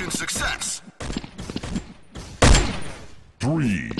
Mission success. Three,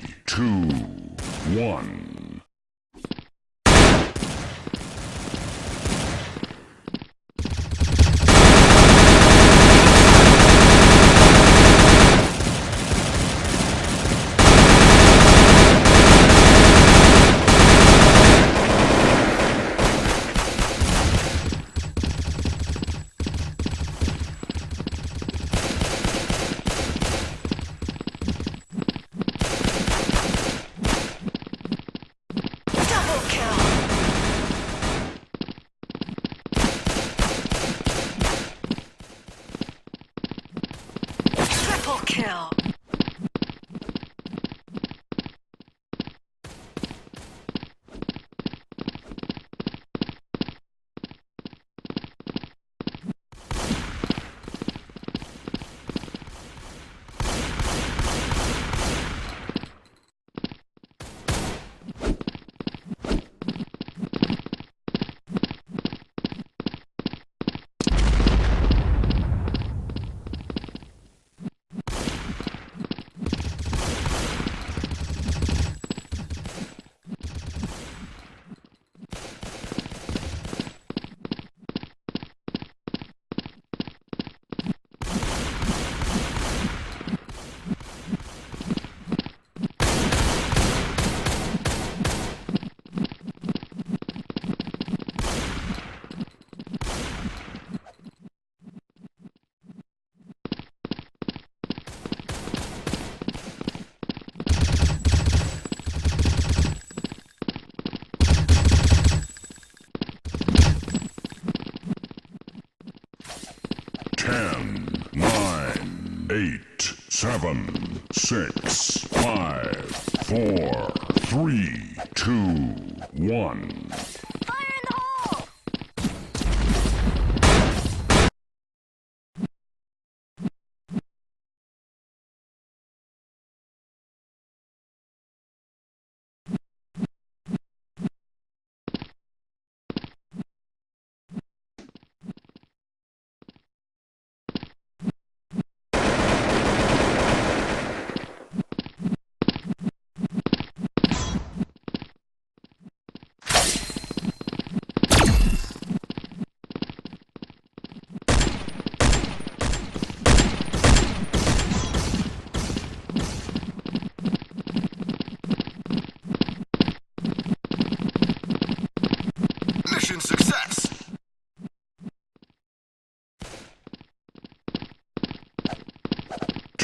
eight, seven, six, five, four, three, two, one.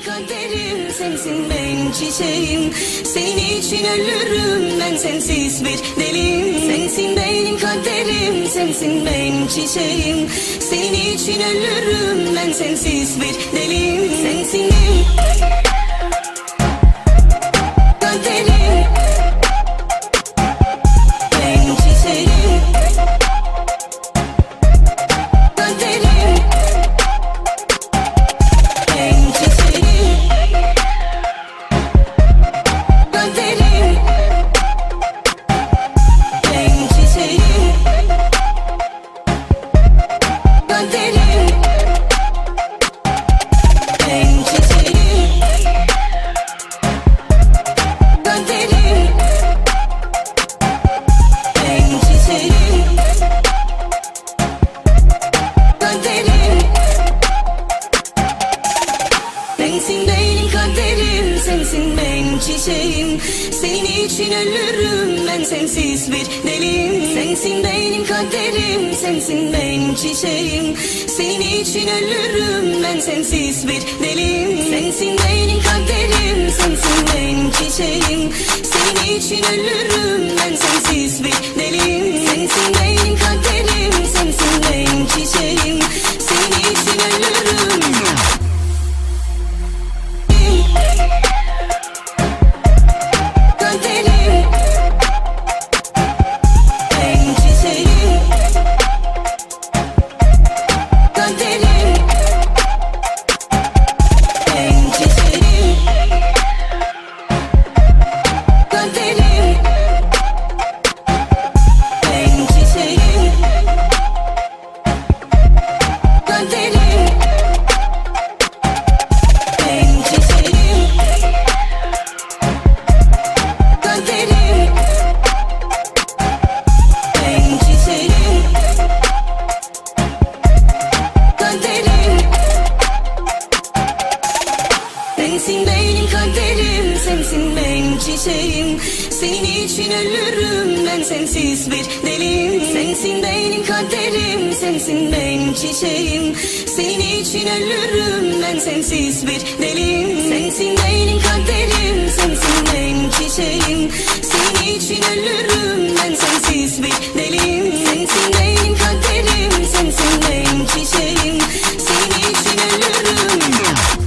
Sensin kaderim, sensin ben çiçeğim. Senin için ölürüm ben sensiz bir delim. Sensin benim kaderim, sensin ben çiçeğim. Senin için ölürüm ben sensiz bir delim. Sensinim benim kaderim, sensin benim çiçeğim. Senin için ölürüm ben sensiz bir deliyim Sensin benim kaderim, sensin benim çiçeğim. Senin için ölürüm ben sensiz bir deliyim Sensin benim kaderim, sensin benim çiçeğim. Senin için ölürüm için ölürüm ben sensiz bir delim Sensin benim kaderim, sensin benim çiçeğim. Senin için ölürüm ben sensiz bir delim Sensin benim kaderim, sensin benim çiçeğim. Senin için ölürüm ben sensiz bir delim Sensin benim kaderim, sensin benim çiçeğim. Senin için ölürüm.